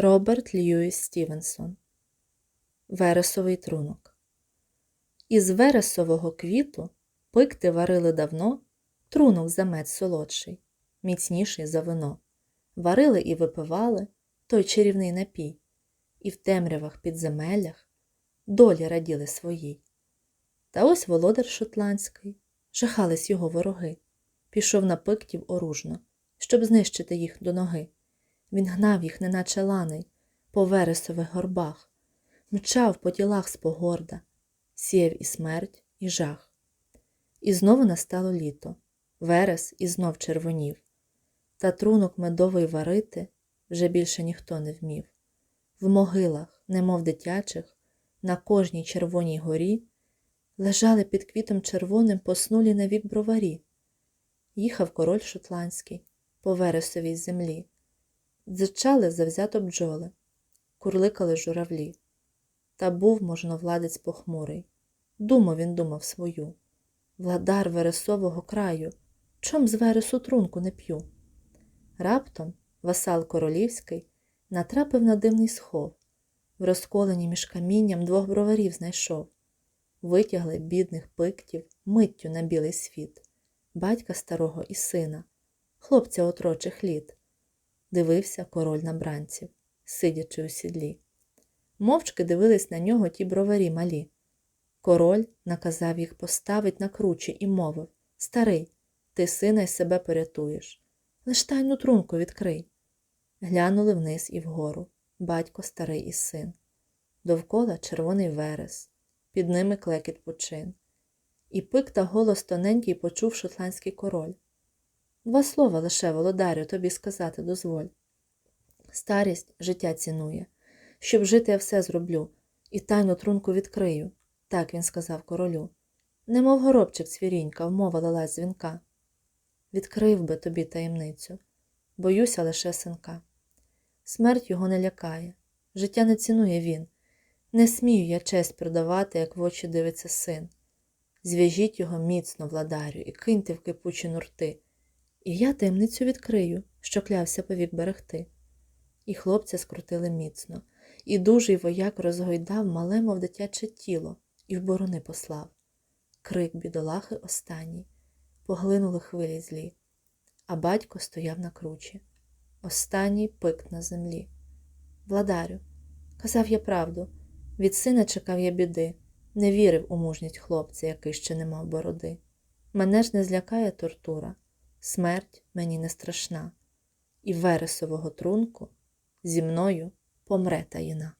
Роберт Льюіс Стівенсон Вересовий трунок Із вересового квіту пикти варили давно трунок за мед солодший, міцніший за вино. Варили і випивали той чарівний напій, і в темрявах підземеллях долі раділи своїй. Та ось володар шотландський, жахались його вороги, пішов на пиктів оружно, щоб знищити їх до ноги. Він гнав їх, неначе ланий, по вересових горбах, мчав по тілах погорда, сіяв і смерть, і жах. І знову настало літо, верес і знов червонів, та трунок медовий варити вже більше ніхто не вмів. В могилах, немов дитячих, на кожній червоній горі лежали під квітом червоним поснулі навік броварі. Їхав король шотландський по вересовій землі. Дзичали завзято бджоли, курликали журавлі. Та був можновладець похмурий. Думав він думав свою. Владар вересового краю, чом з вересу трунку не п'ю. Раптом васал королівський натрапив на дивний схов, в розколені між камінням двох броварів знайшов. Витягли бідних пиктів миттю на білий світ, батька старого і сина, хлопця отрочих літ дивився король на бранців, сидячи у сідлі. Мовчки дивились на нього ті броварі малі. Король наказав їх поставить на кручі і мовив Старий, ти сина й себе порятуєш. Лиш тайну трунку відкрий. Глянули вниз і вгору батько старий і син. Довкола червоний верес, під ними клекіт почин. І пик та голос тоненький почув шотландський король. Два слова лише, володарю, тобі сказати дозволь. Старість життя цінує. Щоб жити, я все зроблю, і тайну трунку відкрию, так він сказав королю. Немов горобчик цвірінька, вмова лилась дзвінка. Відкрив би тобі таємницю, боюся лише синка. Смерть його не лякає, життя не цінує він. Не смію я честь продавати, як в очі дивиться син. Зв'яжіть його міцно, владарю, і киньте в кипучі нурти. І я таємницю відкрию, що клявся повік берегти. І хлопця скрутили міцно, і дужий вояк розгойдав мале, мов дитяче тіло, і в борони послав. Крик бідолахи останній, поглинули хвилі злі, а батько стояв на кручі. Останній пик на землі. Владарю, казав я правду, від сина чекав я біди, не вірив у мужність хлопця, який ще не мав бороди. Мене ж не злякає тортура смерть мені не страшна, і вересового трунку зі мною помре таїна.